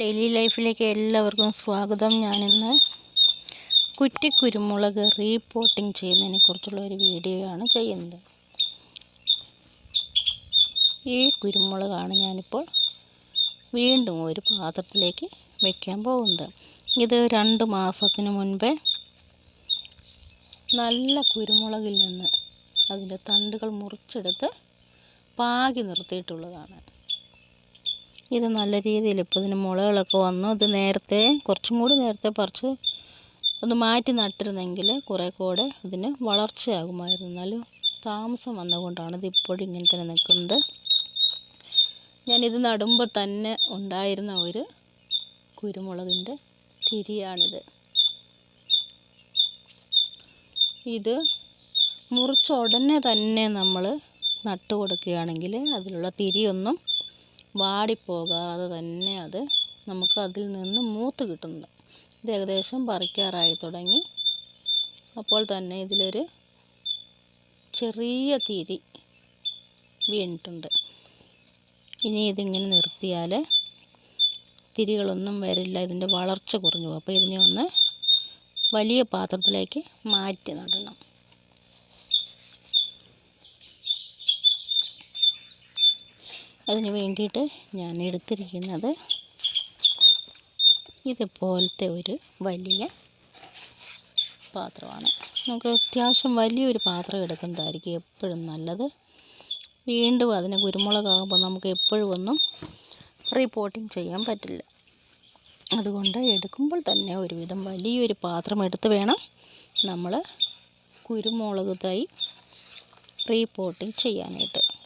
Daily ലൈഫിലേക്ക് എല്ലാവർക്കും സ്വാഗതം. ഞാനിന്ന് കുറ്റിക്കുരുമുളക് റീപോട്ടിംഗ് ചെയ്യുന്നതിനെ കുറിച്ചുള്ള ഒരു വീഡിയോ ആണ് ചെയ്യുന്നത്. ഈ കുരുമുളകാണ് ഞാനിപ്പോൾ വീണ്ടും ഒരു പാത്രത്തിലേക്ക് വെക്കാൻ പോകുന്നത്. ഇത് രണ്ട് മാസത്തിന് മുൻപേ നല്ല കുരുമുളകിൽ നിന്ന് അതിന്റെ തണ്ടുകൾ മുറിച്ചെടുത്ത് പാകി നിർത്തിയിട്ടുള്ളതാണ്. ഇത് നല്ല രീതിയിൽ ഇപ്പോൾ ഇതിന് മുളകളൊക്കെ വന്നു. ഇത് നേരത്തെ കുറച്ചും കൂടി നേരത്തെ പറിച്ച് ഒന്ന് മാറ്റി നട്ടിരുന്നെങ്കിൽ കുറേ കൂടെ ഇതിന് വളർച്ചയാകുമായിരുന്നു. എന്നാലും താമസം വന്നതുകൊണ്ടാണ് ഇത് ഇപ്പോഴും ഇങ്ങനെ തന്നെ നിൽക്കുന്നത്. ഞാനിത് നടുമ്പോൾ തന്നെ ഉണ്ടായിരുന്ന ഒരു കുരുമുളകിന്റെ തിരിയാണിത്. ഇത് മുറിച്ച ഉടനെ തന്നെ നമ്മൾ നട്ടു കൊടുക്കുകയാണെങ്കിൽ അതിലുള്ള തിരിയൊന്നും വാടിപ്പോകാതെ തന്നെ അത് നമുക്ക് അതിൽ നിന്ന് മൂത്ത് കിട്ടുന്നത്. ഇത് ഏകദേശം പറിക്കാറായി തുടങ്ങി. അപ്പോൾ തന്നെ ഇതിലൊരു ചെറിയ തിരി വീണിട്ടുണ്ട്. ഇനി ഇതിങ്ങനെ നിർത്തിയാൽ തിരികളൊന്നും വരില്ല. ഇതിന്റെ വളർച്ച കുറഞ്ഞു പോകും. അപ്പോൾ ഇതിനെ ഒന്ന് വലിയ പാത്രത്തിലേക്ക് മാറ്റി നടണം. അതിന് വേണ്ടിയിട്ട് ഞാൻ എടുത്തിരിക്കുന്നത് ഇതുപോലത്തെ ഒരു വലിയ പാത്രമാണ്. നമുക്ക് അത്യാവശ്യം വലിയൊരു പാത്രം എടുക്കുന്നതായിരിക്കും എപ്പോഴും നല്ലത്. വീണ്ടും അതിന് കുരുമുളകാകുമ്പോൾ നമുക്ക് എപ്പോഴും ഒന്നും റീപോട്ടിങ് ചെയ്യാൻ പറ്റില്ല. അതുകൊണ്ട് എടുക്കുമ്പോൾ തന്നെ ഒരുവിധം വലിയൊരു പാത്രം എടുത്ത് വേണം നമ്മൾ കുരുമുളക് തൈ റീപോട്ടിങ് ചെയ്യാനായിട്ട്.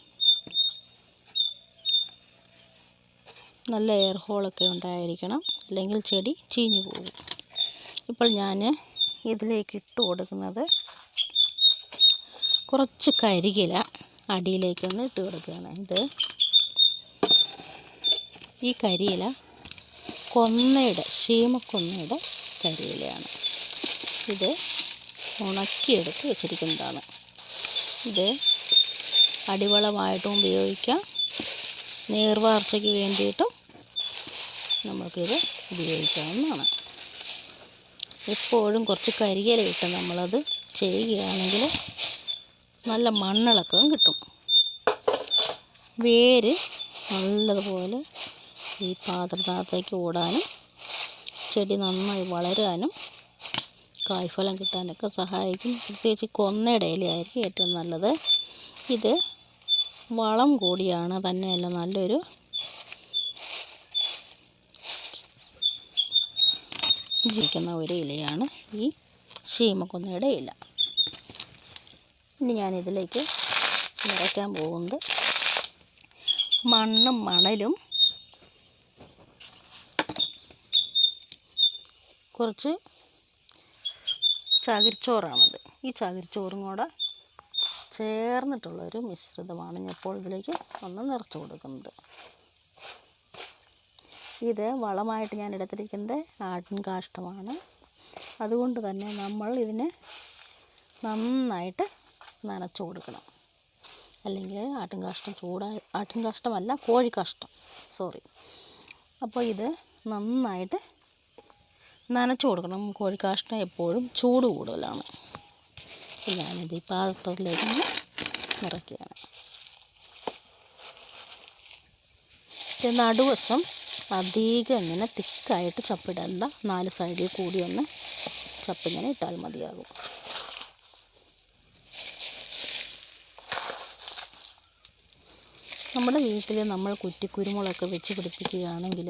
നല്ല എയർ ഹോളൊക്കെ ഉണ്ടായിരിക്കണം. അല്ലെങ്കിൽ ചെടി ചീഞ്ഞു പോകും. ഇപ്പോൾ ഞാൻ ഇതിലേക്ക് ഇട്ട് കൊടുക്കുന്നത് കുറച്ച് കരികില അടിയിലേക്കൊന്ന് ഇട്ട് കൊടുക്കുകയാണ്. ഇത് ഈ കരിയില കൊന്നയുടെ ശീമക്കൊന്നയുടെ കരിയിലയാണ്. ഇത് ഉണക്കിയെടുത്ത് വെച്ചിരിക്കുന്നതാണ്. ഇത് അടിവളമായിട്ടും ഉപയോഗിക്കാം. നീർവാർച്ചയ്ക്ക് വേണ്ടിയിട്ടും നമുക്കിത് ഉപയോഗിക്കാവുന്നതാണ്. എപ്പോഴും കുറച്ച് കരിയില ഇട്ട് നമ്മളത് ചെയ്യുകയാണെങ്കിൽ നല്ല മണ്ണിളക്കം കിട്ടും. വേര് നല്ലതുപോലെ ഈ പാത്രത്തിനകത്തേക്ക് ഓടാനും ചെടി നന്നായി വളരാനും കായ്ഫലം കിട്ടാനൊക്കെ സഹായിക്കും. പ്രത്യേകിച്ച് കൊന്നയുടെ ഇലയായിരിക്കും ഏറ്റവും നല്ലത്. ഇത് വളം കൂടിയാണ് തന്നെയല്ല നല്ലൊരു ജീവിക്കുന്ന ഒരു ഇലയാണ് ഈ ശീമക്കൊന്നയുടെ ഇല. ഇനി ഞാനിതിലേക്ക് നിറയ്ക്കാൻ പോകുന്നത് മണ്ണും മണലും. കുറച്ച് ചകിരിച്ചോറാണത്. ഈ ചകിരിച്ചോറും കൂടെ ചേർന്നിട്ടുള്ളൊരു മിശ്രിതമാണ് ഞാൻ ഇപ്പോൾ ഇതിലേക്ക് ഒന്ന് നിറച്ച് കൊടുക്കുന്നത്. ഇത് വളമായിട്ട് ഞാൻ എടുത്തിരിക്കുന്നത് ആട്ടിൻ കാഷ്ടമാണ്. അതുകൊണ്ട് തന്നെ നമ്മൾ ഇതിനെ നന്നായിട്ട് നനച്ചു കൊടുക്കണം. അല്ലെങ്കിൽ ആട്ടിൻ കാഷ്ടം ചൂടായി ആട്ടിൻ കാഷ്ടമല്ല കോഴി കാഷ്ടം. സോറി അപ്പോൾ ഇത് നന്നായിട്ട് നനച്ചു കൊടുക്കണം. കോഴി കാഷ്ടം എപ്പോഴും ചൂട് കൂടുതലാണ്. ഞാനിത് ഈ പാത്രത്തിലേക്ക് നിറയ്ക്കുകയാണ് നടുവശം അധികം ഇങ്ങനെ തിക്കായിട്ട് ചപ്പിടല്ല നാല് സൈഡിൽ കൂടി ഒന്ന് ചപ്പിങ്ങനെ ഇട്ടാൽ മതിയാകും. നമ്മുടെ വീട്ടിൽ നമ്മൾ കുറ്റിക്കുരുമുളകൊക്കെ വെച്ച് പിടിപ്പിക്കുകയാണെങ്കിൽ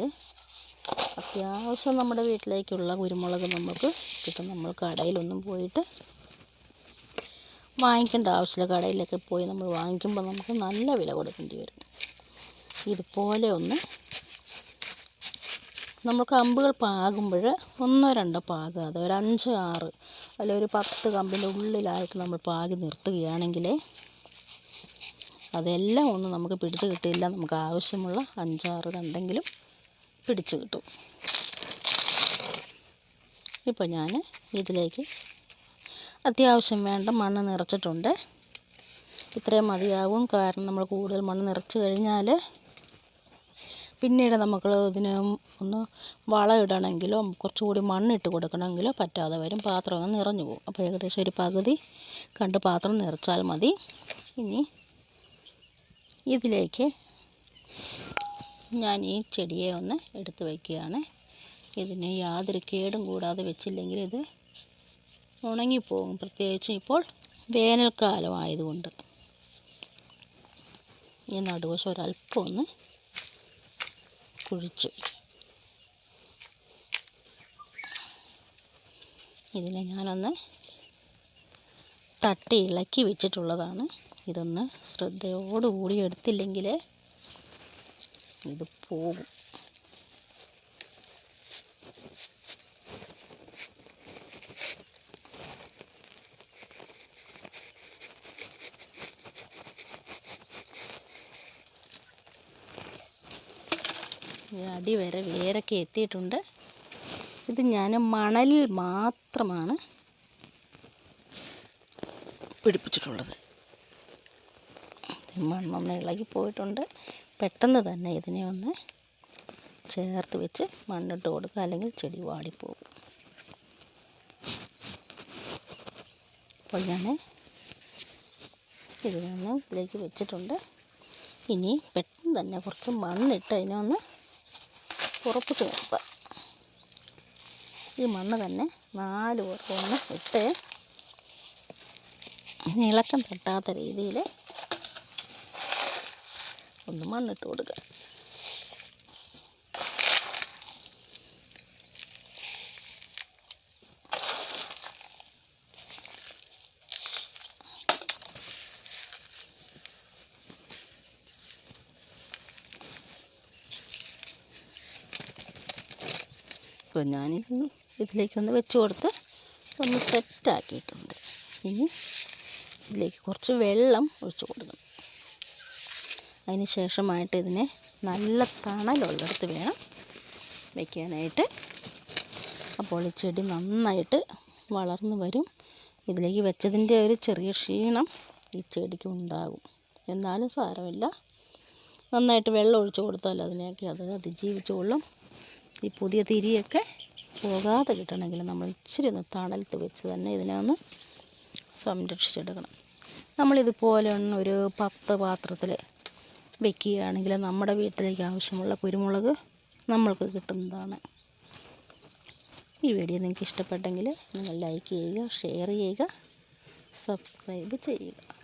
അത്യാവശ്യം നമ്മുടെ വീട്ടിലേക്കുള്ള കുരുമുളക് നമുക്ക് കിട്ടും. നമ്മൾ കടയിലൊന്നും പോയിട്ട് വാങ്ങിക്കേണ്ട ആവശ്യമില്ല. കടയിലൊക്കെ പോയി നമ്മൾ വാങ്ങിക്കുമ്പോൾ നമുക്ക് നല്ല വില കൊടുക്കേണ്ടി വരും. ഇതുപോലെ ഒന്ന് നമ്മൾ കമ്പുകൾ പാകുമ്പോൾ ഒന്നോ രണ്ടോ പാകാതെ ഒരു അഞ്ച് ആറ് അല്ലെ ഒരു പത്ത് കമ്പിന്റെ ഉള്ളിലായിട്ട് നമ്മൾ പാകി നിർത്തുകയാണെങ്കിൽ അതെല്ലാം ഒന്നും നമുക്ക് പിടിച്ച് കിട്ടില്ല നമുക്ക് ആവശ്യമുള്ള അഞ്ചാറ് തണ്ടെങ്കിലും പിടിച്ചു കിട്ടും. ഇപ്പോൾ ഞാൻ ഇതിലേക്ക് അത്യാവശ്യം വേണ്ട മണ്ണ് നിറച്ചിട്ടുണ്ട്. ഇത്രയും മതിയാവും. കാരണം നമ്മൾ കൂടുതൽ മണ്ണ് നിറച്ച് കഴിഞ്ഞാൽ പിന്നീട് നമുക്ക് ഇതിന് ഒന്ന് വളം ഇടണമെങ്കിലോ കുറച്ചുകൂടി മണ്ണിട്ട് കൊടുക്കണമെങ്കിലോ പറ്റാതെ വരും. പാത്രം അങ്ങ് നിറഞ്ഞു പോകും. അപ്പോൾ ഏകദേശം ഒരു പകുതി കണ്ട് പാത്രം നിറച്ചാൽ മതി. ഇനി ഇതിലേക്ക് ഞാൻ ഈ ചെടിയെ ഒന്ന് എടുത്ത് വയ്ക്കുകയാണ്. ഇതിന് യാതൊരു കേടും കൂടാതെ വെച്ചില്ലെങ്കിൽ ഇത് ഉണങ്ങിപ്പോകും. പ്രത്യേകിച്ചും ഇപ്പോൾ വേനൽക്കാലം ആയതുകൊണ്ട് ഈ നടുവശം ഒരല്പം ഒന്ന് കുഴിച്ച് ഇതിനെ ഞാനൊന്ന് തട്ടി ഇളക്കി വെച്ചിട്ടുള്ളതാണ്. ഇതൊന്ന് ശ്രദ്ധയോടുകൂടി എടുത്തില്ലെങ്കിൽ ഇത് പോകും. അടി വരെ വേരൊക്കെ എത്തിയിട്ടുണ്ട്. ഇത് ഞാൻ മണലിൽ മാത്രമാണ് പിടിപ്പിച്ചിട്ടുള്ളത്. മണ്ണൊന്ന് ഇളകി പോയിട്ടുണ്ട്. പെട്ടെന്ന് തന്നെ ഇതിനെ ഒന്ന് ചേർത്ത് വെച്ച് മണ്ണിട്ട് കൊടുക്കുക. അല്ലെങ്കിൽ ചെടി വാടിപ്പോകും. അപ്പോൾ ഞാൻ ഇതിനൊന്ന് ഇതിലേക്ക് വെച്ചിട്ടുണ്ട്. ഇനി പെട്ടെന്ന് തന്നെ കുറച്ച് മണ്ണിട്ട് അതിനെ ഒന്ന് ഉറപ്പിച്ച് നിർത്താം ഈ മണ്ണ് തന്നെ നാല് പേർക്ക് ഒന്ന് ഇട്ട് ഇളക്കം തട്ടാത്ത രീതിയിൽ ഒന്ന് മണ്ണിട്ട് കൊടുക്കുക. അപ്പോൾ ഞാനിത് ഇതിലേക്കൊന്ന് വെച്ച് കൊടുത്ത് ഒന്ന് സെറ്റാക്കിയിട്ടുണ്ട്. ഇനി ഇതിലേക്ക് കുറച്ച് വെള്ളം ഒഴിച്ച് കൊടുക്കണം. അതിന് ശേഷമായിട്ട് ഇതിനെ നല്ല തണലുള്ളിടത്ത് വേണം വയ്ക്കാനായിട്ട് അപ്പോൾ ഈ ചെടി നന്നായിട്ട് വളർന്നു വരും. ഇതിലേക്ക് വെച്ചതിന്റെ ഒരു ചെറിയ ക്ഷീണം ഈ ചെടിക്ക് ഉണ്ടാകും. എന്നാലും സാരമില്ല. നന്നായിട്ട് വെള്ളം ഒഴിച്ച് കൊടുത്താൽ അതിനെയൊക്കെ അത് അതിജീവിച്ചോളും. ഈ പുതിയ തിരിയൊക്കെ പോകാതെ കിട്ടണമെങ്കിൽ നമ്മൾ ഇച്ചിരി ഒന്ന് തണലത്ത് വെച്ച് തന്നെ ഇതിനെ ഒന്ന് സംരക്ഷിച്ചെടുക്കണം. നമ്മളിതുപോലെ ഒന്ന് ഒരു പത്ത് പാത്രത്തിൽ വെക്കുകയാണെങ്കിൽ നമ്മുടെ വീട്ടിലേക്ക് ആവശ്യമുള്ള കുരുമുളക് നമ്മൾക്ക് കിട്ടുന്നതാണ്. ഈ വീഡിയോ നിങ്ങൾക്ക് ഇഷ്ടപ്പെട്ടെങ്കിൽ നിങ്ങൾ ലൈക്ക് ചെയ്യുക ഷെയർ ചെയ്യുക സബ്സ്ക്രൈബ് ചെയ്യുക.